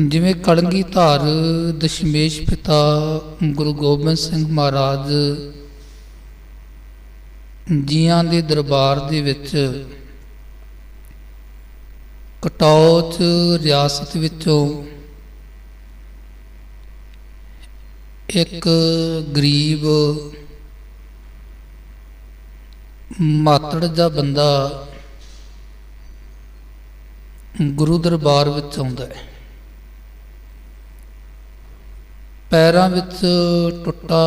ਜਿਵੇਂ ਕਲਗੀ ਧਾਰ, ਦਸ਼ਮੇਸ਼ ਪਿਤਾ, ਗੁਰੂ ਗੋਬਿੰਦ ਸਿੰਘ ਮਹਾਰਾਜ, ਜੀਆਂ ਦੇ ਦਰਬਾਰ ਦੇ ਵਿੱਚ ਕਟੌਚ ਰਿਆਸਤ ਵਿੱਚੋਂ ਇੱਕ ਗਰੀਬ ਮਾਤੜ ਦਾ ਬੰਦਾ ਗੁਰੂ ਦਰਬਾਰ ਵਿੱਚ ਆਉਂਦਾ ਹੈ। ਪੈਰਾਂ ਵਿੱਚ ਟੁੱਟਾ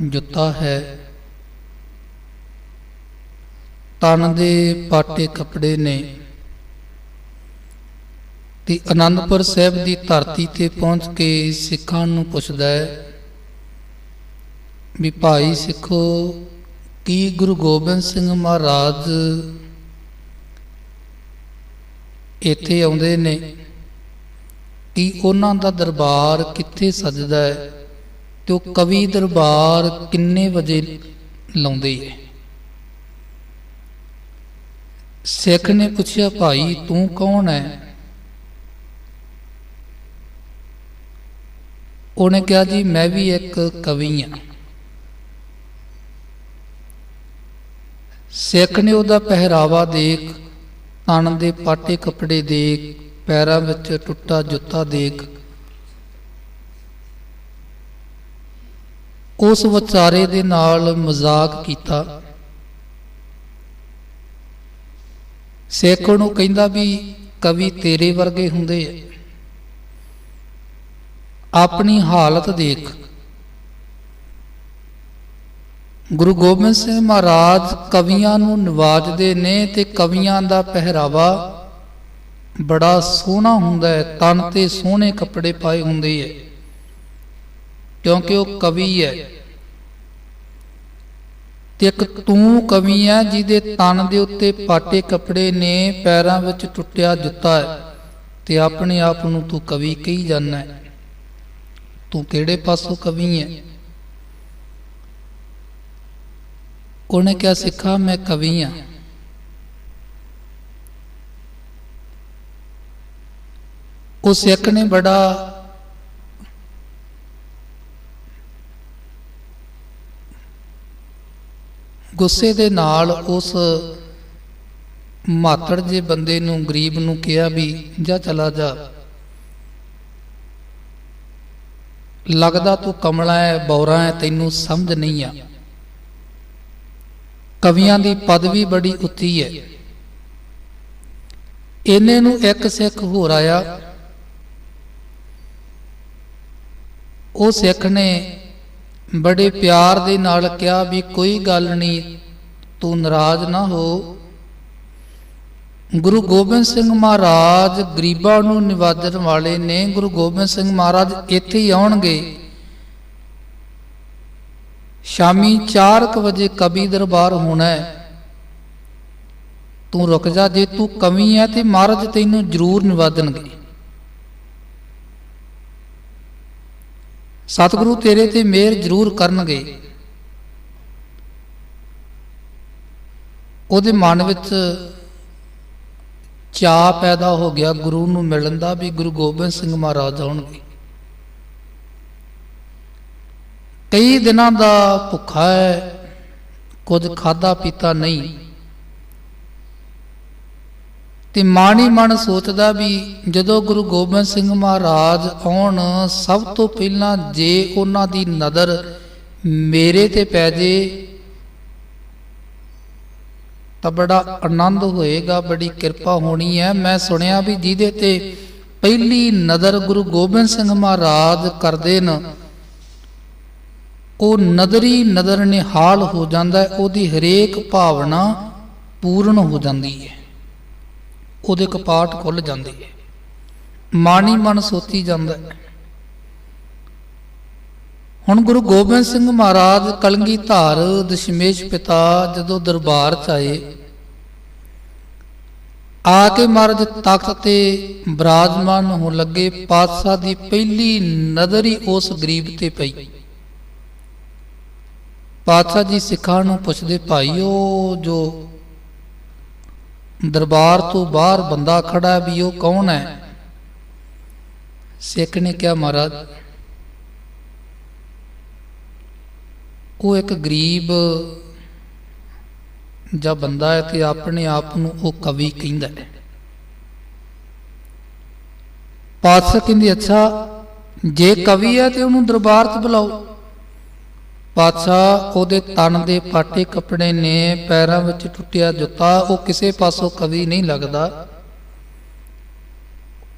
ਜੁੱਤਾ ਹੈ। ਤਨ ਦੇ ਪਾਟੇ ਕੱਪੜੇ ਨੇ। ਤੇ ਅਨੰਦਪੁਰ ਸਾਹਿਬ ਦੀ ਧਰਤੀ ਤੇ ਪਹੁੰਚ ਕੇ ਸਿੱਖਾਂ ਨੂੰ ਪੁੱਛਦਾ ਹੈ, ਵੀ ਭਾਈ ਸਿੱਖੋ, ਕੀ ਗੁਰੂ ਗੋਬਿੰਦ ਸਿੰਘ ਮਹਾਰਾਜ ਇੱਥੇ ਆਉਂਦੇ ਨੇ? ਕਿ ਉਹਨਾਂ ਦਾ ਦਰਬਾਰ ਕਿੱਥੇ ਸਜਦਾ ਹੈ ਤੇ ਉਹ ਕਵੀ ਦਰਬਾਰ ਕਿੰਨੇ ਵਜੇ ਲਾਉਂਦੇ ਹੈ? ਸਿੱਖ ਨੇ ਪੁੱਛਿਆ, ਭਾਈ, ਤੂੰ ਕੌਣ ਹੈ? ਉਹਨੇ ਕਿਹਾ, ਜੀ, ਮੈਂ ਵੀ ਇੱਕ ਕਵੀ ਹਾਂ। ਸਿੱਖ ਨੇ ਉਹਦਾ ਪਹਿਰਾਵਾ ਦੇਖ, ਤਨ ਦੇ ਪਾਟੇ ਕੱਪੜੇ ਦੇਖ ਪੈਰਾਂ ਵਿੱਚ ਟੁੱਟਾ ਜੁੱਤਾ ਦੇਖ। ਉਸ ਵਿਚਾਰੇ ਦੇ ਨਾਲ ਮਜ਼ਾਕ ਕੀਤਾ। ਸਿੱਖ ਨੂੰ ਕਹਿੰਦਾ ਵੀ ਕਵੀ ਤੇਰੇ ਵਰਗੇ ਹੁੰਦੇ ਆ। ਆਪਣੀ ਹਾਲਤ ਦੇਖ। ਗੁਰੂ ਗੋਬਿੰਦ ਸਿੰਘ ਮਹਾਰਾਜ ਕਵੀਆਂ ਨੂੰ ਨਿਵਾਜਦੇ ਨੇ ਤੇ ਕਵੀਆਂ ਦਾ ਪਹਿਰਾਵਾ ਬੜਾ ਸੋਹਣਾ ਹੁੰਦਾ ਹੈ, ਤਨ ਤੇ ਸੋਹਣੇ ਕੱਪੜੇ ਪਾਏ ਹੁੰਦੇ ਹੈ। ਕਿਉਂਕਿ ਉਹ ਕਵੀ ਹੈ। ਤੇ ਇੱਕ ਤੂੰ ਕਵੀ ਹੈ, ਜਿਹਦੇ ਤਨ ਦੇ ਉੱਤੇ ਪਾਟੇ ਕੱਪੜੇ ਨੇ ਪੈਰਾਂ ਵਿੱਚ ਟੁੱਟਿਆ ਜੁੱਤਾ ਹੈ। ਤੇ ਆਪਣੇ ਆਪ ਨੂੰ ਤੂੰ ਕਵੀ ਕਹੀ ਜਾਂਦਾ ਹੈ। ਤੂੰ ਕਿਹੜੇ ਪਾਸੋਂ ਕਵੀ ਹੈ? ਉਹਨੇ ਕਿਹਾ, ਸਿੱਖਾ, ਮੈਂ ਕਵੀ ਹਾਂ। ਉਹ ਸਿੱਖ ਨੇ ਬੜਾ ਗੁੱਸੇ ਦੇ ਨਾਲ ਉਸ ਮਾਤੜ ਜੇ ਬੰਦੇ ਨੂੰ, ਗਰੀਬ ਨੂੰ ਕਿਹਾ ਵੀ, ਜਾ ਚਲਾ ਜਾ। ਲੱਗਦਾ ਤੂੰ ਕਮਲਾ ਹੈ ਬੌਰਾ ਹੈ ਤੈਨੂੰ ਸਮਝ ਨਹੀਂ ਆ। ਕਵੀਆਂ ਦੀ ਪਦਵੀ ਬੜੀ ਉੱਚੀ ਹੈ ਇਹਨੇ ਨੂੰ ਇੱਕ ਸਿੱਖ ਹੋਰ ਆਇਆ। ਉਹ ਸਿੱਖ ਨੇ ਬੜੇ ਪਿਆਰ ਦੇ ਨਾਲ ਕਿਹਾ ਵੀ ਕੋਈ ਗੱਲ ਨਹੀਂ, ਤੂੰ ਨਾਰਾਜ਼ ਨਾ ਹੋ। ਗੁਰੂ ਗੋਬਿੰਦ ਸਿੰਘ ਮਹਾਰਾਜ ਗਰੀਬਾਂ ਨੂੰ ਨਿਵਾਜਣ ਵਾਲੇ ਨੇ, ਗੁਰੂ ਗੋਬਿੰਦ ਸਿੰਘ ਮਹਾਰਾਜ ਇੱਥੇ ਹੀ ਆਉਣਗੇ। ਸ਼ਾਮੀ 4:00 ਵਜੇ ਕਵੀ ਦਰਬਾਰ ਹੋਣਾ ਹੈ। ਤੂੰ ਰੁਕ ਜਾ, ਜੇ ਤੂੰ ਕਮੀ ਹੈ ਤੇ ਮਹਾਰਾਜ ਤੈਨੂੰ ਜ਼ਰੂਰ ਨਿਵਾਦਣਗੇ ਸਤਿਗੁਰੂ ਤੇਰੇ ਤੇ ਮਿਹਰ ਜ਼ਰੂਰ ਕਰਨਗੇ। ਉਹਦੇ ਮਨ ਵਿੱਚ ਚਾਹ ਪੈਦਾ ਹੋ ਗਿਆ ਗੁਰੂ ਨੂੰ ਮਿਲਣ ਦਾ ਵੀ, ਗੁਰੂ ਗੋਬਿੰਦ ਸਿੰਘ ਮਹਾਰਾਜ ਆਉਣਗੇ। ਕਈ ਦਿਨਾਂ ਦਾ ਭੁੱਖਾ ਹੈ, ਕੁਝ ਖਾਦਾ ਪੀਤਾ ਨਹੀਂ। ਤੇ ਮਾਣੀ ਮਨ ਸੋਚਦਾ ਵੀ ਜਦੋਂ ਗੁਰੂ ਗੋਬਿੰਦ ਸਿੰਘ ਮਹਾਰਾਜ ਆਉਣ, ਸਭ ਤੋਂ ਪਹਿਲਾਂ ਜੇ ਉਹਨਾਂ ਦੀ ਨਜ਼ਰ ਮੇਰੇ ਤੇ ਪੈ ਜੇ, ਤਾਂ ਬੜਾ ਆਨੰਦ ਹੋਏਗਾ, ਬੜੀ ਕਿਰਪਾ ਹੋਣੀ ਹੈ। ਮੈਂ ਸੁਣਿਆ ਵੀ ਜਿਹਦੇ ਤੇ ਪਹਿਲੀ ਨਜ਼ਰ ਗੁਰੂ ਗੋਬਿੰਦ ਸਿੰਘ ਮਹਾਰਾਜ ਕਰਦੇ ਨੇ, ਉਹ ਨਦਰੀ ਨਦਰ ਨਿਹਾਲ ਹੋ ਜਾਂਦਾ ਉਹਦੀ ਹਰੇਕ ਭਾਵਨਾ ਪੂਰਨ ਹੋ ਜਾਂਦੀ ਹੈ। ਉਹਦੇ ਕਪਾਟ ਖੁੱਲ ਜਾਂਦੇ। ਹੈ ਹੀ ਮਨ ਸੋਚੀ ਜਾਂਦਾ ਹੁਣ ਗੁਰੂ ਗੋਬਿੰਦ ਸਿੰਘ ਮਹਾਰਾਜ ਕਲਗੀ ਧਾਰ ਦਸ਼ਮੇਸ਼ ਪਿਤਾ ਜਦੋਂ ਦਰਬਾਰ ਚ ਆਏ, ਆ ਕੇ ਮਹਾਰਾਜ ਤਖਤ ਤੇ ਬਰਾਜਮਾਨ ਹੋਣ ਲੱਗੇ, ਪਾਤਸ਼ਾਹ ਦੀ ਪਹਿਲੀ ਨਜ਼ਰ ਹੀ ਉਸ ਗਰੀਬ ਤੇ ਪਈ। ਪਾਤਸ਼ਾਹ ਜੀ ਸਿੱਖਾਂ ਨੂੰ ਪੁੱਛਦੇ ਭਾਈ ਉਹ ਜੋ ਦਰਬਾਰ ਤੋਂ ਬਾਹਰ ਬੰਦਾ ਖੜਾ ਵੀ ਉਹ ਕੌਣ ਹੈ? ਸਿੱਖ ਨੇ ਕਿਹਾ, ਮਹਾਰਾਜ, ਉਹ ਇੱਕ ਗਰੀਬ ਜਾਂ ਬੰਦਾ ਹੈ ਤੇ ਆਪਣੇ ਆਪ ਨੂੰ ਉਹ ਕਵੀ ਕਹਿੰਦਾ ਹੈ। ਪਾਤਸ਼ਾਹ ਕਹਿੰਦੀ, ਅੱਛਾ, ਜੇ ਕਵੀ ਹੈ ਤੇ ਉਹਨੂੰ ਦਰਬਾਰ 'ਚ ਬੁਲਾਓ। ਪਾਤਸ਼ਾਹ ਉਹਦੇ ਤਨ ਦੇ ਪਾਟੇ ਕੱਪੜੇ ਨੇ ਪੈਰਾਂ ਵਿੱਚ ਟੁੱਟਿਆ ਜੁੱਤਾ, ਉਹ ਕਿਸੇ ਪਾਸੋਂ ਕਵੀ ਨਹੀਂ ਲੱਗਦਾ।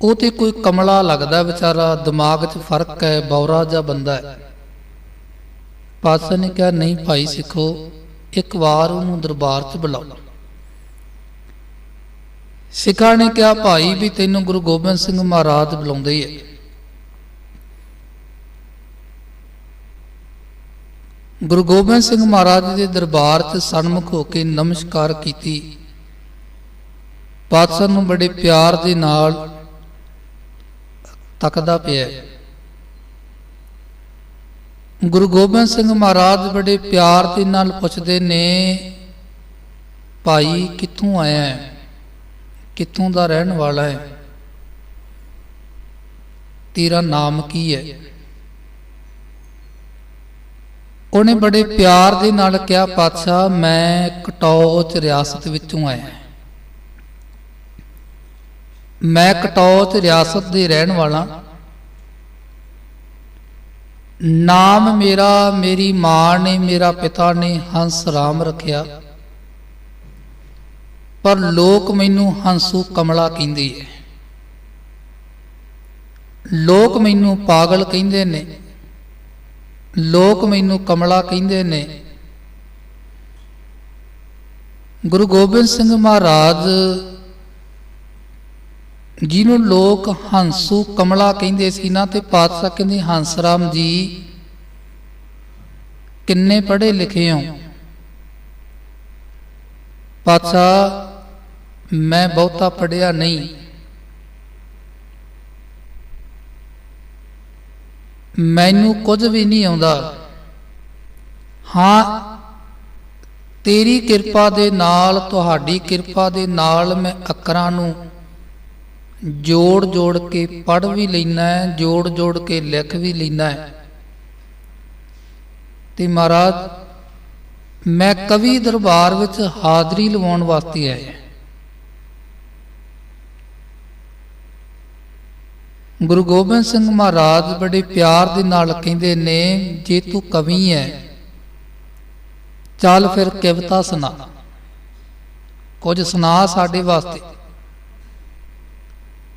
ਉਹ ਤੇ ਕੋਈ ਕਮਲਾ ਲੱਗਦਾ ਵਿਚਾਰਾ, ਦਿਮਾਗ 'ਚ ਫ਼ਰਕ ਹੈ, ਬੌਰਾ ਜਾਂ ਬੰਦਾ ਹੈ। ਪਾਤਸ਼ਾਹ ਨੇ ਕਿਹਾ, ਨਹੀਂ ਭਾਈ ਸਿੱਖੋ, ਇੱਕ ਵਾਰ ਉਹਨੂੰ ਦਰਬਾਰ 'ਚ ਬੁਲਾਓ। ਸਿੱਖਾਂ ਨੇ ਕਿਹਾ, ਭਾਈ ਵੀ ਤੈਨੂੰ ਗੁਰੂ ਗੋਬਿੰਦ ਸਿੰਘ ਮਹਾਰਾਜ ਬੁਲਾਉਂਦੇ ਹੀ। ਗੁਰੂ ਗੋਬਿੰਦ ਸਿੰਘ ਮਹਾਰਾਜ ਦੇ ਦਰਬਾਰ 'ਚ ਸਨਮੁਖ ਹੋ ਕੇ ਨਮਸਕਾਰ ਕੀਤੀ। ਪਾਤਸ਼ਾਹ ਨੂੰ ਬੜੇ ਪਿਆਰ ਦੇ ਨਾਲ ਤੱਕਦਾ ਪਿਆ। ਗੁਰੂ ਗੋਬਿੰਦ ਸਿੰਘ ਮਹਾਰਾਜ ਬੜੇ ਪਿਆਰ ਦੇ ਨਾਲ ਪੁੱਛਦੇ ਨੇ, ਭਾਈ, ਕਿੱਥੋਂ ਆਇਆ ਹੈ? ਕਿੱਥੋਂ ਦਾ ਰਹਿਣ ਵਾਲਾ ਹੈ? ਤੇਰਾ ਨਾਮ ਕੀ ਹੈ? ਉਹਨੇ ਬੜੇ ਪਿਆਰ ਦੇ ਨਾਲ ਕਿਹਾ, ਪਾਤਸ਼ਾਹ, ਮੈਂ ਕਟੌਚ ਰਿਆਸਤ ਵਿੱਚੋਂ ਆਇਆ ਮੈਂ ਕਟੌਚ ਰਿਆਸਤ ਦੇ ਰਹਿਣ ਵਾਲਾ ਨਾਮ ਮੇਰਾ, ਮੇਰੀ ਮਾਂ ਨੇ, ਮੇਰਾ ਪਿਤਾ ਨੇ ਹੰਸ ਰਾਮ ਰੱਖਿਆ। ਪਰ ਲੋਕ ਮੈਨੂੰ ਹੰਸੂ ਕਮਲਾ ਕਹਿੰਦੇ ਐ ਲੋਕ ਮੈਨੂੰ ਪਾਗਲ ਕਹਿੰਦੇ ਨੇ। ਲੋਕ ਮੈਨੂੰ ਕਮਲਾ ਕਹਿੰਦੇ ਨੇ। ਗੁਰੂ ਗੋਬਿੰਦ ਸਿੰਘ ਮਹਾਰਾਜ ਜਿਹਨੂੰ ਲੋਕ ਹੰਸੂ ਕਮਲਾ ਕਹਿੰਦੇ ਸੀ ਨਾ ਤੇ ਪਾਤਸ਼ਾਹ ਕਹਿੰਦੇ ਹੰਸ ਰਾਮ ਜੀ, ਕਿੰਨੇ ਪੜ੍ਹੇ ਲਿਖੇ ਹੋ? ਪਾਤਸ਼ਾਹ, ਮੈਂ ਬਹੁਤਾ ਪੜ੍ਹਿਆ ਨਹੀਂ। ਮੈਨੂੰ ਕੁਝ ਵੀ ਨਹੀਂ ਆਉਂਦਾ। ਹਾਂ, ਤੇਰੀ ਕਿਰਪਾ ਦੇ ਨਾਲ, ਤੁਹਾਡੀ ਕਿਰਪਾ ਦੇ ਨਾਲ ਮੈਂ ਅੱਖਰਾਂ ਨੂੰ ਜੋੜ ਜੋੜ ਕੇ ਪੜ੍ਹ ਵੀ ਲੈਣਾ ਹੈ ਜੋੜ ਜੋੜ ਕੇ ਲਿਖ ਵੀ ਲੈਣਾ ਹੈ। ਤੇ ਮਹਾਰਾਜ, ਮੈਂ ਕਵੀ ਦਰਬਾਰ ਵਿੱਚ ਹਾਜ਼ਰੀ ਲਵਾਉਣ ਵਾਸਤੇ ਆਇਆ। ਗੁਰੂ ਗੋਬਿੰਦ ਸਿੰਘ ਮਹਾਰਾਜ ਬੜੇ ਪਿਆਰ ਦੇ ਨਾਲ ਕਹਿੰਦੇ ਨੇ, ਜੇ ਤੂੰ ਕਵੀ ਹੈ ਚੱਲ ਫਿਰ ਕਵਿਤਾ ਸੁਣਾ। ਕੁਝ ਸੁਣਾ ਸਾਡੇ ਵਾਸਤੇ।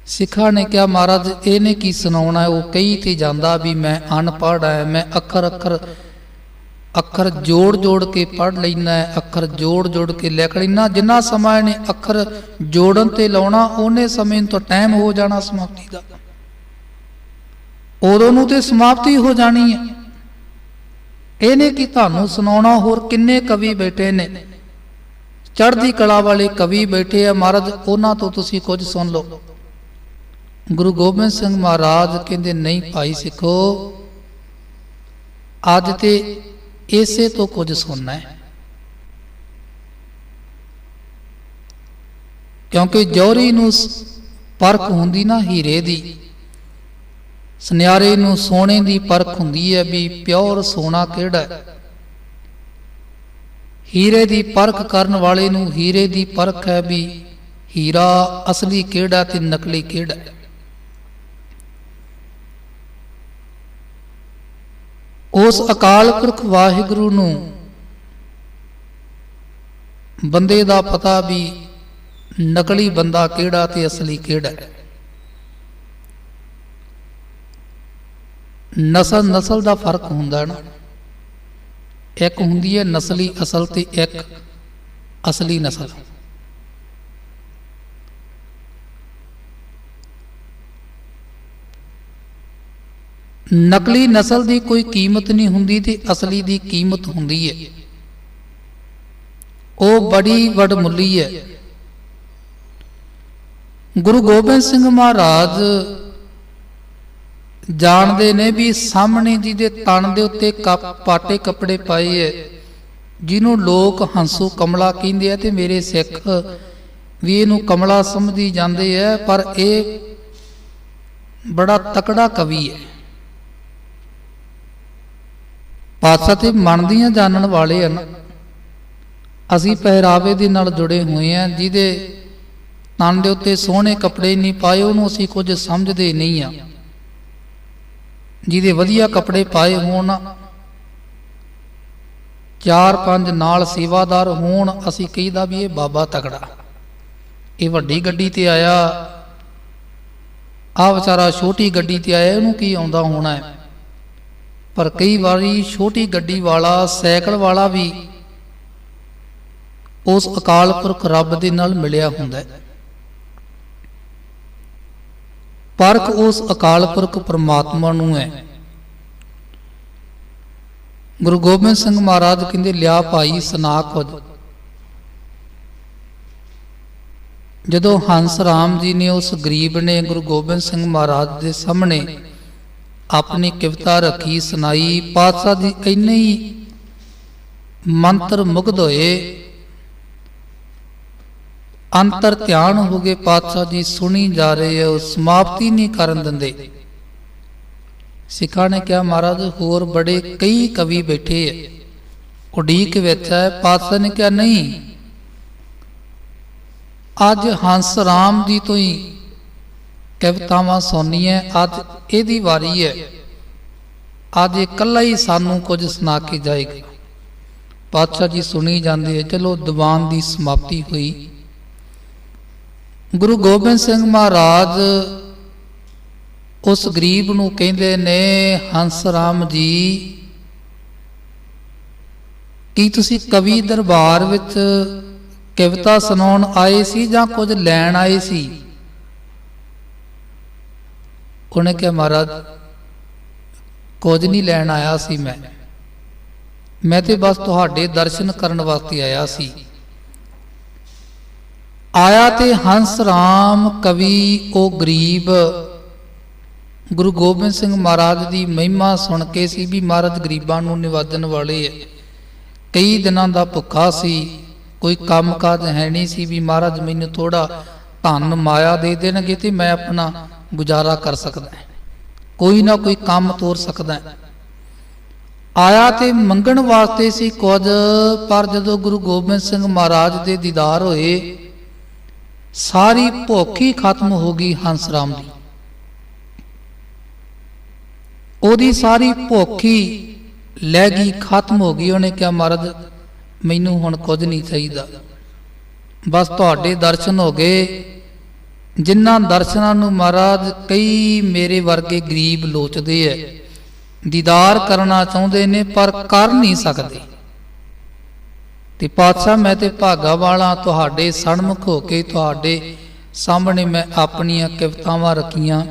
ਸਿੱਖਾਂ ਨੇ ਕਿਹਾ, ਮਹਾਰਾਜ ਇਹਨੇ ਕੀ ਸੁਣਾਉਣਾ, ਉਹ ਕਹੀ ਤੇ ਜਾਂਦਾ ਵੀ ਮੈਂ ਅਨਪੜ੍ਹ ਹੈ ਮੈਂ ਅੱਖਰ ਅੱਖਰ ਅੱਖਰ ਜੋੜ ਜੋੜ ਕੇ ਪੜ੍ਹ ਲੈਣਾ ਅੱਖਰ ਜੋੜ ਜੋੜ ਕੇ ਲਿਖ ਲੈਣਾ ਜਿੰਨਾ ਸਮਾਂ ਇਹਨੇ ਅੱਖਰ ਜੋੜਨ ਤੇ ਲਾਉਣਾ, ਉਹਨੇ ਸਮੇਂ ਤੋਂ ਟਾਈਮ ਹੋ ਜਾਣਾ ਸਮਾਪਤੀ ਦਾ। ਉਦੋਂ ਨੂੰ ਤੇ ਸਮਾਪਤੀ ਹੋ ਜਾਣੀ ਹੈ। ਇਹਨੇ ਕੀ ਤੁਹਾਨੂੰ ਸੁਣਾਉਣਾ ਹੋਰ ਕਿੰਨੇ ਕਵੀ ਬੈਠੇ ਨੇ? ਚੜ੍ਹਦੀ ਕਲਾ ਵਾਲੇ ਕਵੀ ਬੈਠੇ ਆ ਮਹਾਰਾਜ, ਉਹਨਾਂ ਤੋਂ ਤੁਸੀਂ ਕੁਝ ਸੁਣ ਲਓ। ਗੁਰੂ ਗੋਬਿੰਦ ਸਿੰਘ ਮਹਾਰਾਜ ਕਹਿੰਦੇ, ਨਹੀਂ ਭਾਈ ਸਿੱਖੋ, ਅੱਜ ਤੇ ਇਸੇ ਤੋਂ ਕੁਝ ਸੁਣਨਾ ਹੈ। ਕਿਉਂਕਿ ਜੌਹਰੀ ਨੂੰ ਪਰਖ ਹੁੰਦੀ ਨਾ ਹੀਰੇ ਦੀ। ਸੁਨਿਆਰੇ ਨੂੰ ਸੋਨੇ ਦੀ ਪਰਖ ਹੁੰਦੀ ਹੈ ਵੀ ਪਿਓਰ ਸੋਨਾ ਕਿਹੜਾ ਹੈ? ਹੀਰੇ ਦੀ ਪਰਖ ਕਰਨ ਵਾਲੇ ਨੂੰ ਹੀਰੇ ਦੀ ਪਰਖ ਹੈ ਵੀ ਹੀਰਾ ਅਸਲੀ ਕਿਹੜਾ ਤੇ ਨਕਲੀ ਕਿਹੜਾ ਉਸ ਅਕਾਲ ਪੁਰਖ ਵਾਹਿਗੁਰੂ ਨੂੰ ਬੰਦੇ ਦਾ ਪਤਾ ਵੀ ਨਕਲੀ ਬੰਦਾ ਕਿਹੜਾ ਤੇ ਅਸਲੀ ਕਿਹੜਾ ਹੈ? ਨਸਲ ਨਸਲ ਦਾ ਫ਼ਰਕ ਹੁੰਦਾ ਨਾ। ਇੱਕ ਹੁੰਦੀ ਹੈ ਨਸਲੀ ਅਸਲ ਤੇ ਇੱਕ ਅਸਲੀ ਨਸਲ। ਨਕਲੀ ਨਸਲ ਦੀ ਕੋਈ ਕੀਮਤ ਨਹੀਂ ਹੁੰਦੀ ਤੇ ਅਸਲੀ ਦੀ ਕੀਮਤ ਹੁੰਦੀ ਹੈ। ਉਹ ਬੜੀ ਵਡਮੁੱਲੀ ਹੈ। ਗੁਰੂ ਗੋਬਿੰਦ ਸਿੰਘ ਮਹਾਰਾਜ ਜਾਣਦੇ ਨੇ ਵੀ ਸਾਹਮਣੇ ਜਿਹਦੇ ਤਨ ਦੇ ਉੱਤੇ ਕੱਪ ਪਾਟੇ ਕੱਪੜੇ ਪਾਏ ਐ। ਜਿਹਨੂੰ ਲੋਕ ਹੰਸੂ ਕਮਲਾ ਕਹਿੰਦੇ ਆ ਤੇ ਮੇਰੇ ਸਿੱਖ ਵੀ ਇਹਨੂੰ ਕਮਲਾ ਸਮਝੀ ਜਾਂਦੇ ਐ, ਪਰ ਇਹ ਬੜਾ ਤਕੜਾ ਕਵੀ ਹੈ ਪਾਤਸ਼ਾਹ ਤੇ ਮਨ ਦੀਆਂ ਜਾਣਨ ਵਾਲੇ ਹਨ। ਅਸੀਂ ਪਹਿਰਾਵੇ ਦੇ ਨਾਲ ਜੁੜੇ ਹੋਏ ਹਾਂ ਜਿਹਦੇ ਤਨ ਦੇ ਉੱਤੇ ਸੋਹਣੇ ਕੱਪੜੇ ਨਹੀਂ ਪਾਏ, ਉਹਨੂੰ ਅਸੀਂ ਕੁਝ ਸਮਝਦੇ ਨਹੀਂ ਆ। ਜਿਹਦੇ ਵਧੀਆ ਕੱਪੜੇ ਪਾਏ ਹੋਣ, ਚਾਰ ਪੰਜ ਨਾਲ ਸੇਵਾਦਾਰ ਹੋਣ, ਅਸੀਂ ਕਹੀਦਾ ਵੀ ਇਹ ਬਾਬਾ ਤਕੜਾ। ਇਹ ਵੱਡੀ ਗੱਡੀ ਤੇ ਆਇਆ। ਆ ਵਿਚਾਰਾ ਛੋਟੀ ਗੱਡੀ ਤੇ ਆਇਆ, ਇਹਨੂੰ ਕੀ ਆਉਂਦਾ ਹੋਣਾ ਹੈ? ਪਰ ਕਈ ਵਾਰੀ ਛੋਟੀ ਗੱਡੀ ਵਾਲਾ, ਸਾਈਕਲ ਵਾਲਾ ਵੀ ਉਸ ਅਕਾਲ ਪੁਰਖ ਰੱਬ ਦੇ ਨਾਲ ਮਿਲਿਆ ਹੁੰਦਾ ਹੈ। ਪਰਖ ਉਸ ਅਕਾਲ ਪੁਰਖ ਪਰਮਾਤਮਾ ਨੂੰ ਹੈ। ਗੁਰੂ ਗੋਬਿੰਦ ਸਿੰਘ ਮਹਾਰਾਜ ਕਹਿੰਦੇ, ਲਿਆ ਭਾਈ ਸੁਨਾ ਕੁਝ ਜਦੋਂ ਹੰਸ ਰਾਮ ਜੀ ਨੇ ਉਸ ਗਰੀਬ ਨੇ ਗੁਰੂ ਗੋਬਿੰਦ ਸਿੰਘ ਮਹਾਰਾਜ ਦੇ ਸਾਹਮਣੇ ਆਪਣੀ ਕਵਿਤਾ ਰੱਖੀ, ਸੁਣਾਈ, ਪਾਤਸ਼ਾਹ ਜੀ ਇੰਨੇ ਹੀ ਮੰਤਰ ਮੁਗਧ ਹੋਏ ਅੰਤਰ ਧਿਆਨ ਹੋ ਗਏ ਪਾਤਸ਼ਾਹ ਜੀ, ਸੁਣੀ ਜਾ ਰਹੇ ਹੋ ਸਮਾਪਤੀ ਨਹੀਂ ਕਰਨ ਦਿੰਦੇ। ਸਿੱਖਾਂ ਨੇ ਕਿਹਾ, ਮਹਾਰਾਜ, ਹੋਰ ਬੜੇ ਕਈ ਕਵੀ ਬੈਠੇ ਐ ਉਡੀਕ ਵਿੱਚ ਹੈ। ਪਾਤਸ਼ਾਹ ਨੇ ਕਿਹਾ, ਨਹੀਂ, ਅੱਜ ਹੰਸ ਰਾਮ ਜੀ ਤੋਂ ਹੀ ਕਵਿਤਾਵਾਂ ਸੁਣਨੀਆਂ ਅੱਜ ਇਹਦੀ ਵਾਰੀ ਹੈ। ਅੱਜ ਇਕੱਲਾ ਹੀ ਸਾਨੂੰ ਕੁਝ ਸੁਣਾ ਕੇ ਜਾਏਗਾ। ਪਾਤਸ਼ਾਹ ਜੀ ਸੁਣੀ ਜਾਂਦੇ ਚਲੋ ਦੀਵਾਨ ਦੀ ਸਮਾਪਤੀ ਹੋਈ। ਗੁਰੂ ਗੋਬਿੰਦ ਸਿੰਘ ਮਹਾਰਾਜ ਉਸ ਗਰੀਬ ਨੂੰ ਕਹਿੰਦੇ ਨੇ, ਹੰਸ ਰਾਮ ਜੀ, ਕੀ ਤੁਸੀਂ ਕਵੀ ਦਰਬਾਰ ਵਿੱਚ ਕਵਿਤਾ ਸੁਣਾਉਣ ਆਏ ਸੀ ਜਾਂ ਕੁਝ ਲੈਣ ਆਏ ਸੀ? ਉਹਨੇ ਕਿਹਾ, ਮਹਾਰਾਜ, ਕੁਝ ਨਹੀਂ ਲੈਣ ਆਇਆ ਸੀ ਮੈਂ। ਮੈਂ ਤੇ ਬਸ ਤੁਹਾਡੇ ਦਰਸ਼ਨ ਕਰਨ ਵਾਸਤੇ ਆਇਆ ਸੀ। ਆਇਆ ਤੇ ਹੰਸ ਰਾਮ ਕਵੀ ਉਹ ਗਰੀਬ। ਗੁਰੂ ਗੋਬਿੰਦ ਸਿੰਘ ਮਹਾਰਾਜ ਦੀ ਮਹਿਮਾ ਸੁਣ ਕੇ ਸੀ ਵੀ ਮਹਾਰਾਜ ਗਰੀਬਾਂ ਨੂੰ ਨਿਵਾਜਣ ਵਾਲੇ ਹੈ ਕਈ ਦਿਨਾਂ ਦਾ ਭੁੱਖਾ ਸੀ, ਕੋਈ ਕੰਮਕਾਜ ਹੈ ਨਹੀਂ ਸੀ ਵੀ ਮਹਾਰਾਜ ਮੈਨੂੰ ਥੋੜਾ ਧਨ ਮਾਇਆ ਦੇ ਦੇਣਗੇ ਤੇ ਮੈਂ ਆਪਣਾ ਗੁਜ਼ਾਰਾ ਕਰ ਸਕਦਾ ਕੋਈ ਨਾ ਕੋਈ ਕੰਮ ਤੋਰ ਸਕਦਾ ਆਇਆ ਤੇ ਮੰਗਣ ਵਾਸਤੇ ਸੀ ਕੁਝ, ਪਰ ਜਦੋਂ ਗੁਰੂ ਗੋਬਿੰਦ ਸਿੰਘ ਮਹਾਰਾਜ ਦੇ ਦੀਦਾਰ ਹੋਏ ਸਾਰੀ ਭੁੱਖੀ ਖਤਮ ਹੋ ਗਈ ਹੰਸ ਰਾਮ ਦੀ। ਉਹਦੀ ਸਾਰੀ ਭੁੱਖੀ ਲੈ ਗਈ, ਖਤਮ ਹੋ ਗਈ। ਉਹਨੇ ਕਿਹਾ, ਮਹਾਰਾਜ, ਮੈਨੂੰ ਹੁਣ ਕੁਝ ਨਹੀਂ ਚਾਹੀਦਾ। ਬਸ ਤੁਹਾਡੇ ਦਰਸ਼ਨ ਹੋ ਗਏ। ਜਿਨ੍ਹਾਂ ਦਰਸ਼ਨਾਂ ਨੂੰ ਮਹਾਰਾਜ ਕਈ ਮੇਰੇ ਵਰਗੇ ਗਰੀਬ ਲੋਚਦੇ ਐ, ਦੀਦਾਰ ਕਰਨਾ ਚਾਹੁੰਦੇ ਨੇ, ਪਰ ਕਰ ਨਹੀਂ ਸਕਦੇ। ਤੇ ਪਾਤਸ਼ਾਹ, ਮੈਂ ਤੇ ਭਾਗਾ ਵਾਲਾ ਤੁਹਾਡੇ ਸਨਮੁਖ ਹੋ ਕੇ ਤੁਹਾਡੇ ਸਾਹਮਣੇ ਮੈਂ ਆਪਣੀਆਂ ਕਵਿਤਾਵਾਂ ਰੱਖੀਆਂ।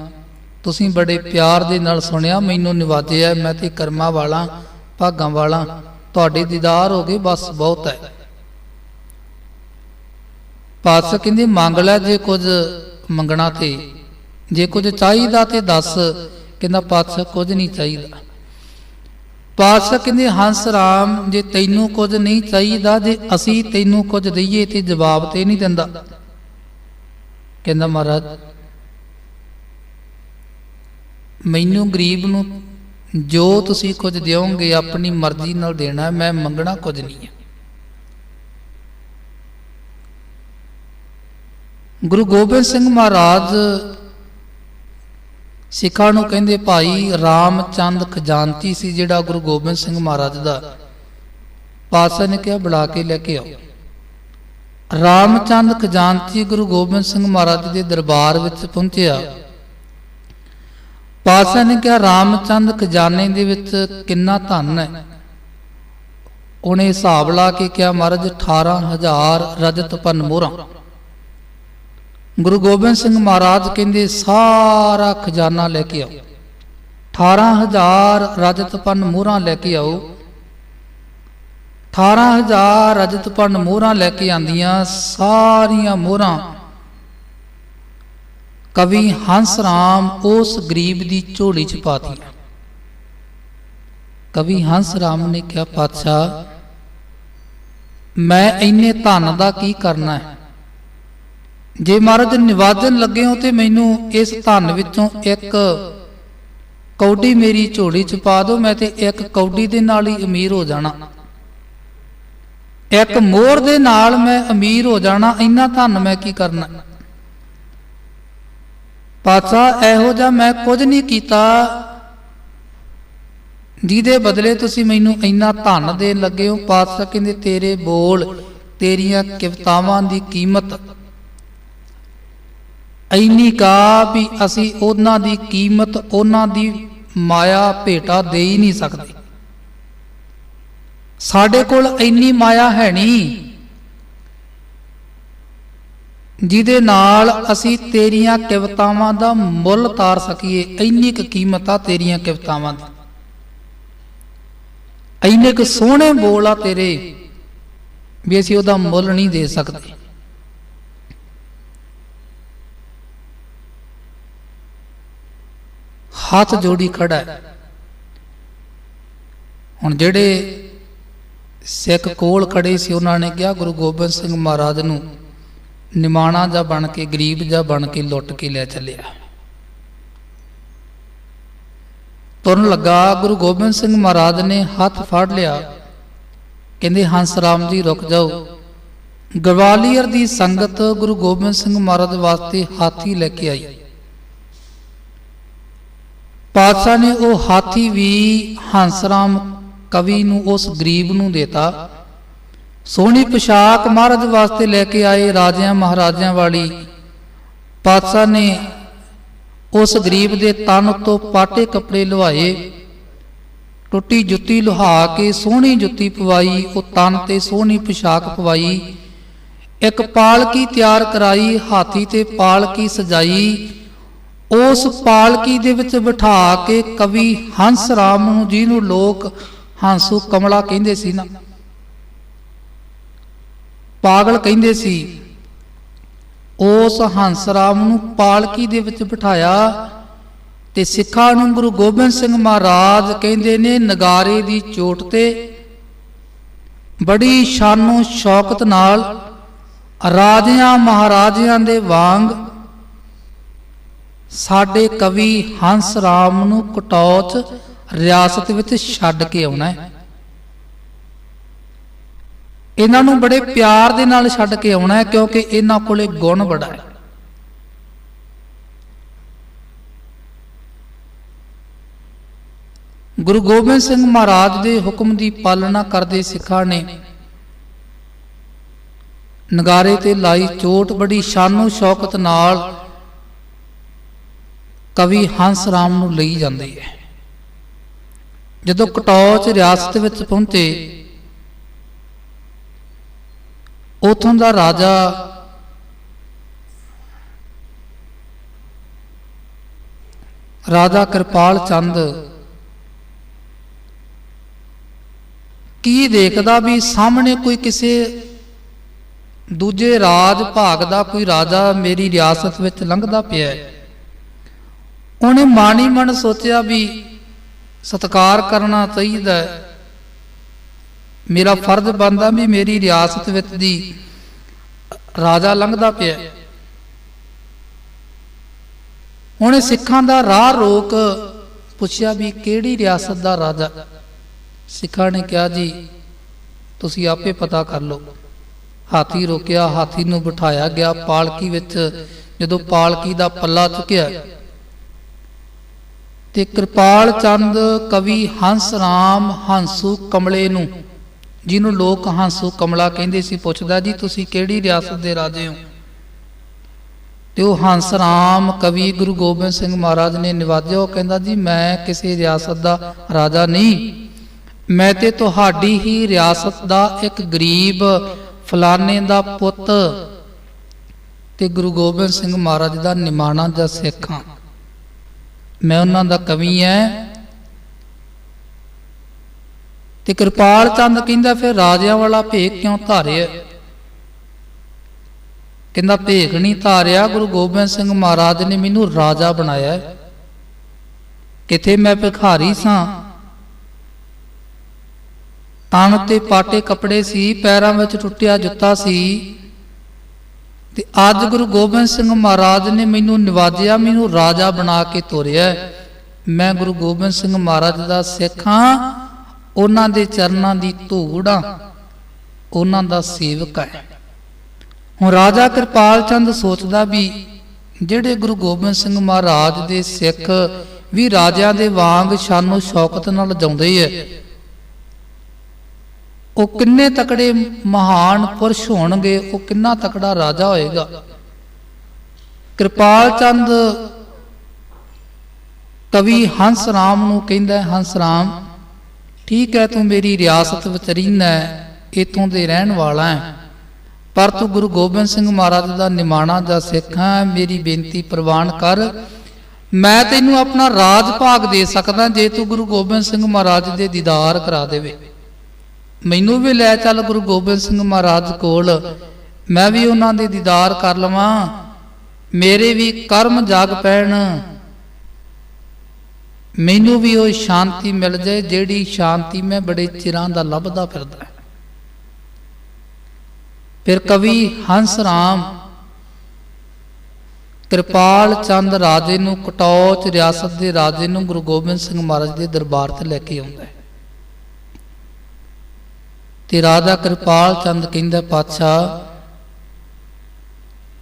ਤੁਸੀਂ ਬੜੇ ਪਿਆਰ ਦੇ ਨਾਲ ਸੁਣਿਆ, ਮੈਨੂੰ ਨਿਵਾਜਿਆ, ਮੈਂ ਤੇ ਕਰਮਾਂ ਵਾਲਾ, ਭਾਗਾਂ ਵਾਲਾ, ਤੁਹਾਡੇ ਦੀਦਾਰ ਹੋ ਗਏ ਬਸ ਬਹੁਤ ਹੈ। ਪਾਤਸ਼ਾਹ ਕਹਿੰਦੇ, ਮੰਗ ਲੈ ਜੇ ਕੁਝ ਮੰਗਣਾ ਤੇ, ਜੇ ਕੁਝ ਚਾਹੀਦਾ ਤੇ ਦੱਸ। ਕਹਿੰਦਾ, ਪਾਤਸ਼ਾਹ, ਕੁਝ ਨਹੀਂ ਚਾਹੀਦਾ। ਪਾਤਸ਼ਾਹ ਕਹਿੰਦੇ, ਹੰਸ ਰਾਮ, ਜੇ ਤੈਨੂੰ ਕੁਝ ਨਹੀਂ ਚਾਹੀਦਾ, ਜੇ ਅਸੀਂ ਤੈਨੂੰ ਕੁਝ ਦਈਏ, ਤੇ ਜਵਾਬ ਤੇ ਨਹੀਂ ਦਿੰਦਾ। ਕਹਿੰਦਾ ਮਹਾਰਾਜ, ਮੈਨੂੰ ਗਰੀਬ ਨੂੰ ਜੋ ਤੁਸੀਂ ਕੁਝ ਦਿਓਗੇ, ਆਪਣੀ ਮਰਜ਼ੀ ਨਾਲ ਦੇਣਾ, ਮੈਂ ਮੰਗਣਾ ਕੁਝ ਨਹੀਂ ਹੈ। ਗੁਰੂ ਗੋਬਿੰਦ ਸਿੰਘ ਮਹਾਰਾਜ ਸਿੱਖਾਂ ਨੂੰ ਕਹਿੰਦੇ ਭਾਈ ਰਾਮਚੰਦ ਖਜ਼ਾਨਤੀ ਸੀ ਜਿਹੜਾ ਗੁਰੂ ਗੋਬਿੰਦ ਸਿੰਘ ਮਹਾਰਾਜ ਦਾ ਪਾਤਸ਼ਾਹ ਨੇ ਕਿਹਾ ਬੁਲਾ ਕੇ ਲੈ ਕੇ ਆਓ। ਰਾਮਚੰਦ ਖਜ਼ਾਨਤੀ ਗੁਰੂ ਗੋਬਿੰਦ ਸਿੰਘ ਮਹਾਰਾਜ ਦੇ ਦਰਬਾਰ ਵਿੱਚ ਪਹੁੰਚਿਆ। ਪਾਤਸ਼ਾਹ ਨੇ ਕਿਹਾ ਰਾਮਚੰਦ ਖਜ਼ਾਨੇ ਦੇ ਵਿੱਚ ਕਿੰਨਾ ਧਨ ਹੈ? ਉਹਨੇ ਹਿਸਾਬ ਲਾ ਕੇ ਕਿਹਾ, ਮਹਾਰਾਜ 18000 ਰਜਤ ਪਨ ਮੋਹਰਾਂ। ਗੁਰੂ ਗੋਬਿੰਦ ਸਿੰਘ ਮਹਾਰਾਜ ਕਹਿੰਦੇ, ਸਾਰਾ ਖਜ਼ਾਨਾ ਲੈ ਕੇ ਆਓ। 18000 ਰਜਤ ਪਨ ਮੋਹਰਾਂ ਲੈ ਕੇ ਆਓ। 18000 ਰਜਤ ਪਨ ਮੋਹਰਾਂ ਲੈ ਕੇ ਆਂਦੀਆਂ ਸਾਰੀਆਂ ਮੋਹਰਾਂ। ਕਵੀ ਹੰਸ ਰਾਮ ਉਸ ਗਰੀਬ ਦੀ ਝੋਲੀ ਚ ਪਾਤੀਆਂ ਕਵੀ ਹੰਸ ਰਾਮ ਨੇ ਕਿਹਾ, ਪਾਤਸ਼ਾਹ, ਮੈਂ ਇੰਨੇ ਧਨ ਦਾ ਕੀ ਕਰਨਾ ਹੈ? ਜੇ ਮਹਾਰਾਜ ਨਿਵਾਜਨ ਲੱਗੇ ਹੋ ਤੇ ਮੈਨੂੰ ਇਸ ਧਨ ਵਿੱਚੋਂ ਇੱਕ ਕੌਡੀ ਮੇਰੀ ਝੋਲੀ ਚ ਪਾ ਦਿਓ, ਮੈਂ ਤੇ ਇੱਕ ਕੌਡੀ ਦੇ ਨਾਲ ਹੀ ਅਮੀਰ ਹੋ ਜਾਣਾ। ਇੱਕ ਮੋਹਰ ਦੇ ਨਾਲ ਮੈਂ ਅਮੀਰ ਹੋ ਜਾਣਾ, ਇੰਨਾ ਧਨ ਮੈਂ ਕੀ ਕਰਨਾ? ਪਾਤਸ਼ਾਹ ਇਹੋ ਜਿਹਾ ਮੈਂ ਕੁਝ ਨਹੀਂ ਕੀਤਾ, ਜਿਹਦੇ ਬਦਲੇ ਤੁਸੀਂ ਮੈਨੂੰ ਇੰਨਾ ਧਨ ਦੇਣ ਲੱਗੇ ਹੋ। ਪਾਤਸ਼ਾਹ ਕਹਿੰਦੇ, ਤੇਰੇ ਬੋਲ, ਤੇਰੀਆਂ ਕਿਵਤਾਵਾਂ ਦੀ ਕੀਮਤ ਐਨੀ ਕਾ ਵੀ ਅਸੀਂ ਉਹਨਾਂ ਦੀ ਕੀਮਤ, ਉਹਨਾਂ ਦੀ ਮਾਇਆ ਭੇਟਾ ਦੇ ਹੀ ਨਹੀਂ ਸਕਦੇ। ਸਾਡੇ ਕੋਲ ਇੰਨੀ ਮਾਇਆ ਹੈ ਨਹੀਂ, ਜਿਹਦੇ ਨਾਲ ਅਸੀਂ ਤੇਰੀਆਂ ਕਿਵਤਾਵਾਂ ਦਾ ਮੁੱਲ ਤਾਰ ਸਕੀਏ। ਇੰਨੀ ਕੁ ਕੀਮਤ ਆ ਤੇਰੀਆਂ ਕਿਵਤਾਵਾਂ ਦੀ। ਇੰਨੇ ਕੁ ਸੋਹਣੇ ਬੋਲ ਆ ਤੇਰੇ, ਵੀ ਅਸੀਂ ਉਹਦਾ ਮੁੱਲ ਨਹੀਂ ਦੇ ਸਕਦੇ। ਹੱਥ ਜੋੜੀ ਖੜਾ ਹੈ। ਹੁਣ ਜਿਹੜੇ ਸਿੱਖ ਕੋਲ ਖੜੇ ਸੀ, ਉਹਨਾਂ ਨੇ ਕਿਹਾ, ਗੁਰੂ ਗੋਬਿੰਦ ਸਿੰਘ ਮਹਾਰਾਜ ਨੂੰ ਨਿਮਾਣਾ ਜਾ ਬਣ ਕੇ, ਗਰੀਬ ਜਾ ਬਣ ਕੇ ਲੁੱਟ ਕੇ ਲੈ ਚੱਲਿਆ। ਤੁਰਨ ਲੱਗਾ, ਗੁਰੂ ਗੋਬਿੰਦ ਸਿੰਘ ਮਹਾਰਾਜ ਨੇ ਹੱਥ ਫੜ ਲਿਆ। ਕਹਿੰਦੇ, ਹੰਸ ਰਾਮ ਜੀ, ਰੁਕ ਜਾਓ। ਗਵਾਲੀਅਰ ਦੀ ਸੰਗਤ ਗੁਰੂ ਗੋਬਿੰਦ ਸਿੰਘ ਮਹਾਰਾਜ ਵਾਸਤੇ ਹਾਥੀ ਲੈ ਕੇ ਆਈ। ਪਾਤਸ਼ਾਹ ਨੇ ਉਹ ਹਾਥੀ ਵੀ ਹੰਸਰਾਮ ਕਵੀ ਨੂੰ ਉਸ ਗਰੀਬ ਨੂੰ ਦੇਤਾ। ਸੋਹਣੀ ਪੋਸ਼ਾਕ ਮਹਾਰਾਜ ਵਾਸਤੇ ਲੈ ਕੇ ਆਏ ਰਾਜਿਆਂ ਮਹਾਰਾਜਿਆਂ ਵਾਲੀ। ਪਾਤਸ਼ਾਹ ਨੇ ਉਸ ਗਰੀਬ ਦੇ ਤਨ ਤੋਂ ਪਾਟੇ ਕੱਪੜੇ ਲਵਾਏ। ਟੁੱਟੀ ਜੁੱਤੀ ਲੁਹਾ ਕੇ ਸੋਹਣੀ ਜੁੱਤੀ ਪਵਾਈ, ਉਹ ਤਨ ਤੇ ਸੋਹਣੀ ਪੋਸ਼ਾਕ ਪਵਾਈ। ਇੱਕ ਪਾਲਕੀ ਤਿਆਰ ਕਰਾਈ, ਹਾਥੀ ਤੇ ਪਾਲਕੀ ਸਜਾਈ। ਉਸ ਪਾਲਕੀ ਦੇ ਵਿੱਚ ਬਿਠਾ ਕੇ ਕਵੀ ਹੰਸ ਰਾਮ ਨੂੰ, ਜਿਹਨੂੰ ਲੋਕ ਹੰਸੂ ਕਮਲਾ ਕਹਿੰਦੇ ਸੀ ਨਾ। ਪਾਗਲ ਕਹਿੰਦੇ ਸੀ, ਉਸ ਹੰਸ ਰਾਮ ਨੂੰ ਪਾਲਕੀ ਦੇ ਵਿੱਚ ਬਿਠਾਇਆ ਤੇ ਸਿੱਖਾਂ ਨੂੰ ਗੁਰੂ ਗੋਬਿੰਦ ਸਿੰਘ ਮਹਾਰਾਜ ਕਹਿੰਦੇ ਨੇ, ਨਗਾਰੇ ਦੀ ਚੋਟ ਤੇ ਬੜੀ ਸ਼ਾਨੋ ਸ਼ੌਕਤ ਨਾਲ ਰਾਜਿਆਂ ਮਹਾਰਾਜਿਆਂ ਦੇ ਵਾਂਗ ਸਾਡੇ ਕਵੀ ਹੰਸ ਰਾਮ ਨੂੰ ਕਟੌਚ ਰਿਆਸਤ ਵਿੱਚ ਛੱਡ ਕੇ ਆਉਣਾ ਹੈ। ਇਹਨਾਂ ਨੂੰ ਬੜੇ ਪਿਆਰ ਦੇ ਨਾਲ ਛੱਡ ਕੇ ਆਉਣਾ ਹੈ ਕਿਉਂਕਿ ਇਹਨਾਂ ਕੋਲੇ ਗੁਣ ਬੜਾ ਹੈ। ਗੁਰੂ ਗੋਬਿੰਦ ਸਿੰਘ ਮਹਾਰਾਜ ਦੇ ਹੁਕਮ ਦੀ ਪਾਲਣਾ ਕਰਦੇ ਸਿੱਖਾਂ ਨੇ ਨਗਾਰੇ ਤੇ ਲਾਈ ਚੋਟ ਬੜੀ ਸ਼ਾਨੋ ਸ਼ੌਕਤ ਨਾਲ ਕਵੀ ਹੰਸ ਰਾਮ ਨੂੰ ਲਈ ਜਾਂਦੀ ਹੈ। ਜਦੋਂ ਕਟੌਚ ਰਿਆਸਤ ਵਿੱਚ ਪਹੁੰਚੇ, ਉਥੋਂ ਦਾ ਰਾਜਾ ਰਾਜਾ ਕਿਰਪਾਲ ਚੰਦ ਕੀ ਦੇਖਦਾ ਵੀ ਸਾਹਮਣੇ ਕੋਈ ਕਿਸੇ ਦੂਜੇ ਰਾਜ ਭਾਗ ਦਾ ਕੋਈ ਰਾਜਾ ਮੇਰੀ ਰਿਆਸਤ ਵਿੱਚ ਲੰਘਦਾ ਪਿਆ ਹੈ? ਉਹਨੇ ਮਾਣੀ ਮਨ ਸੋਚਿਆ ਵੀ ਸਤਕਾਰ ਕਰਨਾ ਚਾਹੀਦਾ ਮੇਰਾ ਫਰਜ਼ ਬਣਦਾ ਵੀ ਮੇਰੀ ਰਿਆਸਤ ਵਿੱਚ ਦੀ ਰਾਜਾ ਲੰਘਦਾ ਪਿਆ ਉਹਨੇ ਸਿੱਖਾਂ ਦਾ ਰਾਹ ਰੋਕ ਪੁੱਛਿਆ ਵੀ ਕਿਹੜੀ ਰਿਆਸਤ ਦਾ ਰਾਜਾ? ਸਿੱਖਾਂ ਨੇ ਕਿਹਾ ਜੀ, ਤੁਸੀਂ ਆਪੇ ਪਤਾ ਕਰ ਲਓ। ਹਾਥੀ ਰੋਕਿਆ, ਹਾਥੀ ਨੂੰ ਬਿਠਾਇਆ ਗਿਆ, ਪਾਲਕੀ ਵਿੱਚ ਜਦੋਂ ਪਾਲਕੀ ਦਾ ਪੱਲਾ ਚੁੱਕਿਆ ਤੇ ਕਿਰਪਾਲ ਚੰਦ ਕਵੀ ਹੰਸ ਰਾਮ ਹੰਸੂ ਕਮਲੇ ਨੂੰ, ਜਿਹਨੂੰ ਲੋਕ ਹੰਸੂ ਕਮਲਾ ਕਹਿੰਦੇ ਸੀ, ਪੁੱਛਦਾ, ਜੀ ਤੁਸੀਂ ਕਿਹੜੀ ਰਿਆਸਤ ਦੇ ਰਾਜੇ ਹੋ? ਤੇ ਉਹ ਹੰਸ ਰਾਮ ਕਵੀ ਗੁਰੂ ਗੋਬਿੰਦ ਸਿੰਘ ਮਹਾਰਾਜ ਨੇ ਨਿਵਾਜਿਆ। ਉਹ ਕਹਿੰਦਾ, ਜੀ ਮੈਂ ਕਿਸੇ ਰਿਆਸਤ ਦਾ ਰਾਜਾ ਨਹੀਂ। ਮੈਂ ਤੇ ਤੁਹਾਡੀ ਹੀ ਰਿਆਸਤ ਦਾ ਇੱਕ ਗਰੀਬ ਫਲਾਣੇ ਦਾ ਪੁੱਤ ਤੇ ਗੁਰੂ ਗੋਬਿੰਦ ਸਿੰਘ ਮਹਾਰਾਜ ਦਾ ਨਿਮਾਣਾ ਜਾਂ ਸਿੱਖ ਹਾਂ। ਮੈਂ ਉਹਨਾਂ ਦਾ ਕਵੀ ਐ। ਤੇ ਕਿਰਪਾਲ ਚੰਦ ਕਹਿੰਦਾ ਫਿਰ ਰਾਜਿਆਂ ਵਾਲਾ ਭੇਖ ਕਿਉਂ ਧਾਰਿਆ? ਕਹਿੰਦਾ ਭੇਖ ਨਹੀਂ ਧਾਰਿਆ, ਗੁਰੂ ਗੋਬਿੰਦ ਸਿੰਘ ਮਹਾਰਾਜ ਨੇ ਮੈਨੂੰ ਰਾਜਾ ਬਣਾਇਆ। ਕਿਥੇ ਮੈਂ ਭਿਖਾਰੀ ਸਾਂ? ਤਨ ਤੇ ਪਾਟੇ ਕੱਪੜੇ ਸੀ, ਪੈਰਾਂ ਵਿੱਚ ਟੁੱਟਿਆ ਜੁੱਤਾ ਸੀ। ਤੇ ਅੱਜ ਗੁਰੂ ਗੋਬਿੰਦ ਸਿੰਘ ਮਹਾਰਾਜ ਨੇ ਮੈਨੂੰ ਨਿਵਾਜਿਆ, ਮੈਨੂੰ ਰਾਜਾ ਬਣਾ ਕੇ ਤੋਰਿਆ। ਮੈਂ ਗੁਰੂ ਗੋਬਿੰਦ ਸਿੰਘ ਮਹਾਰਾਜ ਦਾ ਸਿੱਖ ਹਾਂ, ਉਹਨਾਂ ਦੇ ਚਰਨਾਂ ਦੀ ਧੂੜਾਂ ਉਹਨਾਂ ਦਾ ਸੇਵਕ ਹੈ। ਹੁਣ ਰਾਜਾ ਕਿਰਪਾਲ ਚੰਦ ਸੋਚਦਾ ਵੀ ਜਿਹੜੇ ਗੁਰੂ ਗੋਬਿੰਦ ਸਿੰਘ ਮਹਾਰਾਜ ਦੇ ਸਿੱਖ ਵੀ ਰਾਜਿਆਂ ਦੇ ਵਾਂਗ ਸ਼ਾਨੋ ਸ਼ੌਕਤ ਨਾਲ ਜਾਉਂਦੇ ਐ ਉਹ ਕਿੰਨੇ ਤਕੜੇ ਮਹਾਨ ਪੁਰਸ਼ ਹੋਣਗੇ, ਉਹ ਕਿੰਨਾ ਤਕੜਾ ਰਾਜਾ ਹੋਏਗਾ। ਕਿਰਪਾਲ ਚੰਦ ਕਵੀ ਹੰਸ ਰਾਮ ਨੂੰ ਕਹਿੰਦਾ ਹੰਸ ਰਾਮ, ਠੀਕ ਹੈ, ਤੂੰ ਮੇਰੀ ਰਿਆਸਤ ਵਿੱਚ ਰਹਿੰਦਾ ਹੈ ਇਤੋਂ ਦੇ ਰਹਿਣ ਵਾਲਾ ਹੈ। ਪਰ ਤੂੰ ਗੁਰੂ ਗੋਬਿੰਦ ਸਿੰਘ ਮਹਾਰਾਜ ਦਾ ਨਿਮਾਣਾ ਦਾ ਸਿੱਖ ਹੈ, ਮੇਰੀ ਬੇਨਤੀ ਪ੍ਰਵਾਨ ਕਰ। ਮੈਂ ਤੈਨੂੰ ਆਪਣਾ ਰਾਜ ਭਾਗ ਦੇ ਸਕਦਾ ਜੇ ਤੂੰ ਗੁਰੂ ਗੋਬਿੰਦ ਸਿੰਘ ਮਹਾਰਾਜ ਦੇ ਦੀਦਾਰ ਕਰਾ ਦੇਵੇ। ਮੈਨੂੰ ਵੀ ਲੈ ਚੱਲ ਗੁਰੂ ਗੋਬਿੰਦ ਸਿੰਘ ਮਹਾਰਾਜ ਕੋਲ। ਮੈਂ ਵੀ ਉਹਨਾਂ ਦੇ ਦੀਦਾਰ ਕਰ ਲਵਾਂ। ਮੇਰੇ ਵੀ ਕਰਮ ਜਾਗ ਪੈਣ। ਮੈਨੂੰ ਵੀ ਉਹ ਸ਼ਾਂਤੀ ਮਿਲ ਜਾਏ, ਜਿਹੜੀ ਸ਼ਾਂਤੀ ਮੈਂ ਬੜੇ ਚਿਰਾਂ ਦਾ ਲੱਭਦਾ ਫਿਰਦਾ। ਫਿਰ ਕਵੀ ਹੰਸ ਰਾਮ, ਕਿਰਪਾਲ ਚੰਦ ਰਾਜੇ ਨੂੰ ਕਟੌਚ ਰਿਆਸਤ ਦੇ ਰਾਜੇ ਨੂੰ ਗੁਰੂ ਗੋਬਿੰਦ ਸਿੰਘ ਮਹਾਰਾਜ ਦੇ ਦਰਬਾਰ ਤੇ ਲੈ ਕੇ ਆਉਂਦਾ ਹੈ। ਤੇ ਰਾਜਾ ਕਿਰਪਾਲ ਚੰਦ ਕਹਿੰਦਾ, ਪਾਤਸ਼ਾਹ,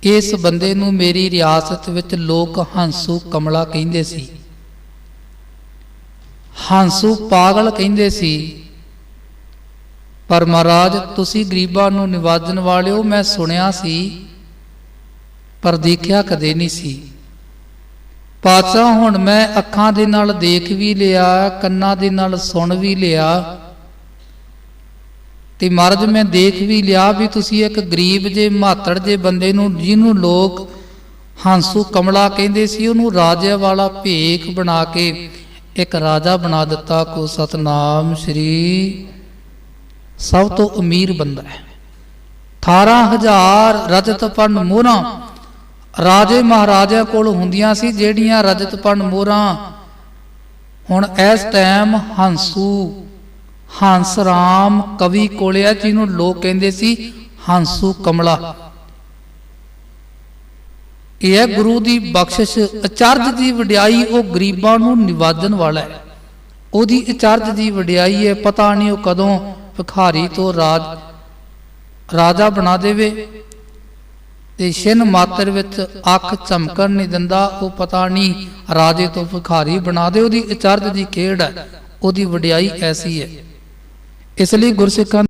ਇਸ ਬੰਦੇ ਨੂੰ ਮੇਰੀ ਰਿਆਸਤ ਵਿੱਚ ਲੋਕ ਹੰਸੂ ਕਮਲਾ ਕਹਿੰਦੇ ਸੀ। ਹੰਸੂ ਪਾਗਲ ਕਹਿੰਦੇ ਸੀ, ਪਰ ਮਹਾਰਾਜ, ਤੁਸੀਂ ਗਰੀਬਾਂ ਨੂੰ ਨਿਵਾਜਣ ਵਾਲਿਓ, ਮੈਂ ਸੁਣਿਆ ਸੀ, ਪਰ ਦੇਖਿਆ ਕਦੇ ਨਹੀਂ ਸੀ। ਪਾਤਸ਼ਾਹ, ਹੁਣ ਮੈਂ ਅੱਖਾਂ ਦੇ ਨਾਲ ਦੇਖ ਵੀ ਲਿਆ, ਕੰਨਾਂ ਦੇ ਨਾਲ ਸੁਣ ਵੀ ਲਿਆ ਤੇ ਮਹਾਰਾਜ ਮੈਂ ਦੇਖ ਵੀ ਲਿਆ ਵੀ ਤੁਸੀਂ ਇੱਕ ਗਰੀਬ ਜੇ, ਮਾਤੜ ਜੇ ਬੰਦੇ ਨੂੰ, ਜਿਹਨੂੰ ਲੋਕ ਹੰਸੂ ਕਮਲਾ ਕਹਿੰਦੇ ਸੀ, ਉਹਨੂੰ ਰਾਜੇ ਵਾਲਾ ਭੇਖ ਬਣਾ ਕੇ ਇੱਕ ਰਾਜਾ ਬਣਾ ਦਿੱਤਾ ਕੋ ਸਤਨਾਮ ਸ੍ਰੀ ਸਭ ਤੋਂ ਅਮੀਰ ਬੰਦਾ ਹੈ। 18000 ਰਜਤ ਪੰਡ ਮੋਹਰਾਂ ਰਾਜੇ ਮਹਾਰਾਜਿਆਂ ਕੋਲ ਹੁੰਦੀਆਂ ਸੀ, ਜਿਹੜੀਆਂ ਰਜਤਪਨ ਮੋਹਰਾਂ ਹੁਣ ਇਸ ਟਾਈਮ ਹੰਸੂ ਹੰਸ ਰਾਮ ਕਵੀ ਕੋਲੇ ਆ, ਜਿਹਨੂੰ ਲੋਕ ਕਹਿੰਦੇ ਸੀ ਹੰਸੂ ਕਮਲਾ। ਇਹ ਹੈ ਗੁਰੂ ਦੀ ਬਖਸ਼ਿਸ਼। ਅਚਰਜ ਦੀ ਵਡਿਆਈ ਉਹ ਗਰੀਬਾਂ ਨੂੰ ਨਿਵਾਜਣ ਵਾਲਾ ਹੈ। ਉਹਦੀ ਅਚਰਜ ਦੀ ਵਡਿਆਈ ਹੈ, ਪਤਾ ਨਹੀਂ ਉਹ ਕਦੋਂ ਭਿਖਾਰੀ ਤੋਂ ਰਾਜ, ਰਾਜਾ ਬਣਾ ਦੇਵੇ। ਤੇ ਛਿਨ ਮਾਤਰ ਵਿੱਚ ਅੱਖ ਚਮਕਣ ਨਹੀਂ ਦਿੰਦਾ, ਉਹ ਪਤਾ ਨਹੀਂ ਰਾਜੇ ਤੋਂ ਭਿਖਾਰੀ ਬਣਾ ਦੇ। ਉਹਦੀ ਅਚਰਜ ਦੀ ਖੇਡ ਹੈ, ਉਹਦੀ ਵਡਿਆਈ ਐਸੀ ਹੈ। ਇਸ ਲਈ ਗੁਰਸਿੱਖਾਂ